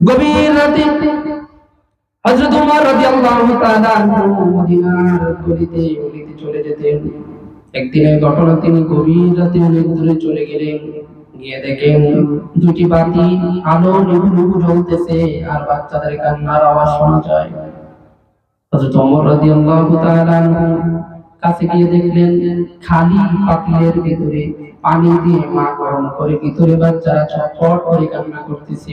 গভীর রাতে হযরত ওমর রাদিয়াল্লাহু তাআলা মদিনার গলিতে গলিতে চলে যেতেন। ঘটনা তিনি গভীর রাতে অনেক দূরে চলে গেলেন। গিয়ে দেখেন দুটি বাতি আলো নিভু জ্বলতেছে আর বাচ্চাদের কান্নার আওয়াজ শোনা যায়। হযরত ওমর রাদিয়াল্লাহু তাআলা কাছে গিয়ে দেখলেন, খালি পাতিলের ভিতরে পানি দিয়ে মা গরম করে ভিতরে বাচ্চারা ছটফট করে কান্না করতেছে।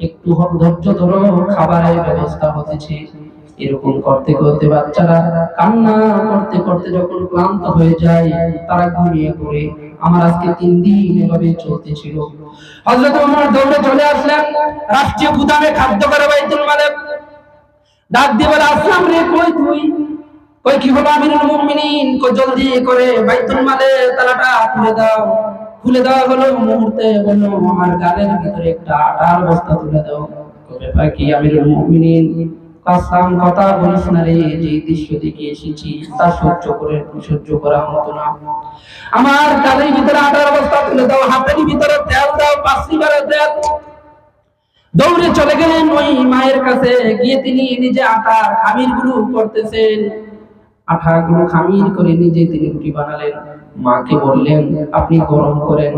একটু ধৈর্য ধরো, খাবারের ব্যবস্থা হতেছে। এরকম করতে করতে বাচ্চারা কান্না করতে করতে যখন ক্লান্ত হয়ে যায়, তারা ঘুমিয়ে পড়ে। আমার আজকে তিন দিন এভাবে চলতেছিল। হযরত ওমর দৌড়ে চলে আসলেন। রাষ্ট্রীয় গুদামে খাদ্য করে বাইতুল মালেক ডাক দিয়ে বলে, আসলাম রে, কই তুই? কই কি হলো আমিরুল মুমিনিন? কই জলদি করে বাইতুল মালে তালাটা খুলে দাও। খুলে দেওয়া হলো মুহূর্তে বলল আমার গালের ভিতরে একটা আটার বস্তা তুলে দাও। কি তা সহ্য করে, সহ্য করার মতো না। আমার গালের ভিতরে আটার বস্তা তুলে দাও, হাতের ভিতরে দাও দৌড়ে চলে গেলেন ওই মায়ের কাছে, গিয়ে তিনি নিজে আটার খামিরগুলো করতেছেন। আঠাগুলো খামির করে নিজে তিনি রুটি বানালেন। মাকে বললেন, আপনি গরম করেন।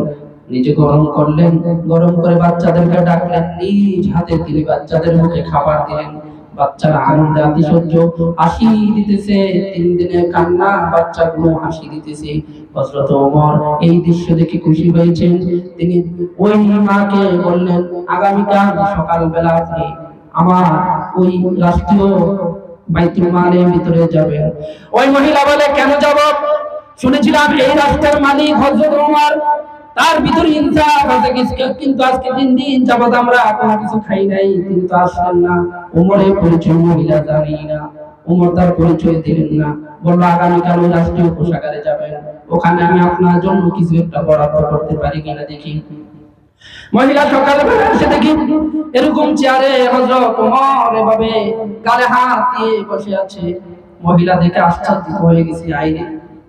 নিজে গরম করলেন। গরম করে বাচ্চাদেরকে ডাকলেন। নিজ হাতে তিনি বাচ্চাদের মুখে খাবার দিলেন। বাচ্চারা আনন্দে আতিশয্য হাসি দিতেছে। তিন দিনের কান্না, বাচ্চাগুলো হাসি দিতেছে। হযরত ওমর এই দৃশ্য দেখে খুশি হয়েছেন। তিনি ওই মাকে বললেন, আগামীকাল সকালবেলা আপনি আমার ওই রাষ্ট্রীয় বাইতুল মালের ভিতরে ওই মহিলা বলে, কেন যাব? শুনেছিলাম, এই রাষ্ট্রের মালিক হযরত ওমর তার ইনসাফ আছে কিন্তু আজকে দিন আমরা কোনো কিছু খাই নাই। আসলেন না। ওমরের পরিচয় মহিলা জানি না। ওমর তার পরিচয় দিলেন না। বলল, আগামীকাল ওই রাষ্ট্রীয় কোষাগারে যাবেন। ওখানে আমি আপনার জন্য কিছু একটা বরাদ্দ করতে পারি কিনা দেখি। মহিলা সকালবেলা এসে দেখি, এরকম চেয়ারে হজরত ওমর এভাবে গালে হাত দিয়ে বসে আছে। মহিলা দেখে আশ্চর্য হয়ে গেছি আইরে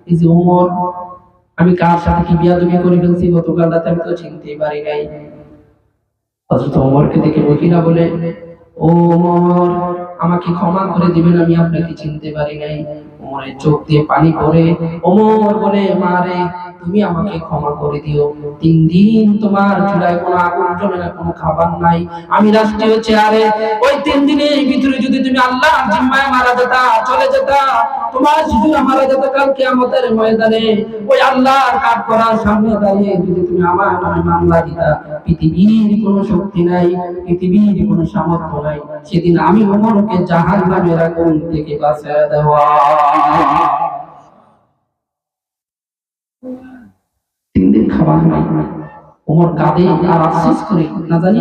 এই যে ওমর, আমি কার সাথে কি বিয়াদবি করে ফেলছি? গতকাল রাতে আমি তো চিনতেই পারি নাই। হজরত ওমরকে দেখে মহিলা বলে, ও ওমর আমাকে ক্ষমা করে দিবেন, আমি আপনাকে চিনতে পারি নাই। ওমরের চোখ দিয়ে পানি পড়ে, ওমর বলে মারে তুমি আমাকে ক্ষমা করে দিও। তিন দিন তোমার চুলায় কোনো আগুন জ্বলে না, কোনো খাবার নাই। আমি রাষ্ট্রীয় চেয়ারে, ওই তিন দিনের ভিতরে যদি তুমি আল্লাহ জিম্মায় মারা যেতা, চলে যেতা তোমার শিশুরা মারা যেত কালকে আমাদের ময়দানে ওই আল্লাহর কাঠ করার সামনে দাঁড়িয়ে যদি তুমি আমার নামে মামলা দিতা, পৃথিবীর কোনো শক্তি নাই, পৃথিবীর কোনো সামর্থ্য নাই। সেদিন আমি ওমরকে জাহান নামের আগুন থেকে বাঁচায় দেওয়া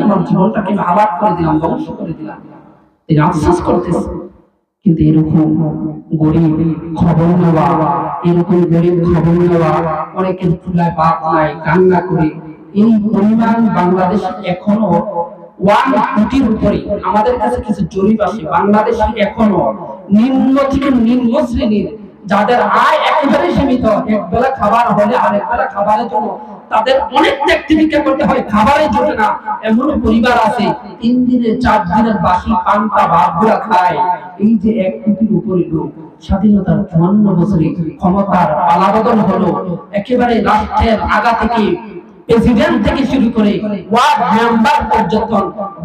আমার জীবনটাকে আলাপ করে দিলাম, ধ্বংস করে দিলাম। তিনি আফসোস করতেছে। কিন্তু এরকম গরিব খবর নেওয়া, এরকম গরিব খবর নেওয়া, অনেকের চুলায় বাপ নাই কান্না করে। এই পরিমাণ বাংলাদেশ এখনও আমাদের কাছে কিছু জরিপ আসে, বাংলাদেশ এখনও নিম্ন থেকে নিম্ন শ্রেণির যাদের আয় একেবারে সীমিত এক বেলা খাবার হলে আর এক বেলা খাবারের জন্য তাদের অনেক ত্যাগ তিতিক্ষা করতে হয়, খাবারের জোটে না। এমন পরিবার আছে, তিন দিনের, চার দিনের বাসি পান্তা ভাতগুলা খায়। এই যে এক কোটির উপরে লোক, স্বাধীনতার চুয়ান্ন বছরে ক্ষমতার পালাবদল হলো, একেবারে রাষ্ট্রের আগা থেকে প্রেসিডেন্ট থেকে শুরু করে ওয়ার্ড মেম্বার পর্যন্ত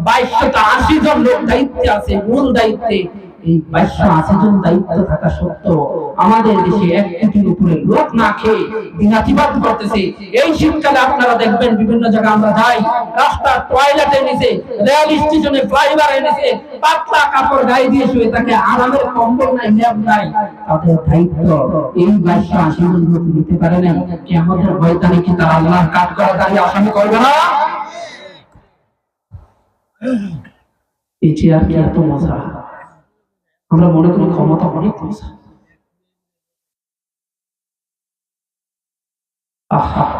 বাইশশোটা আশি জন লোক দায়িত্বে আছে, মূল দায়িত্বে। এই বাইশশো আশি জন দায়িত্ব থাকা সত্ত্বেও আমাদের দেশে এক কোটির উপরে লোক না খেয়ে দিনাতিবাদ করতেছে। এই শীতকালে আপনারা দেখবেন বিভিন্ন জায়গায় আমরা যাই, রাস্তার টয়লেটে নিচে রেল স্টেশনে ফ্লাইওভার এনেছে পাতলা কাপড় গায়ে দিয়ে শুয়ে থাকে, আরামের কম্বল নাই, ল্যাব নাই। তাদের দায়িত্ব এই বাইশশো আশি জন লোক নিতে পারে না কি আমাদের ময়দানে কি তারা আল্লাহ কাজ করা দাঁড়িয়ে আসামি করবে না? এই চেয়ার কি এত মজা। আমরা মনে করি ক্ষমতা অনেক মজা। 啊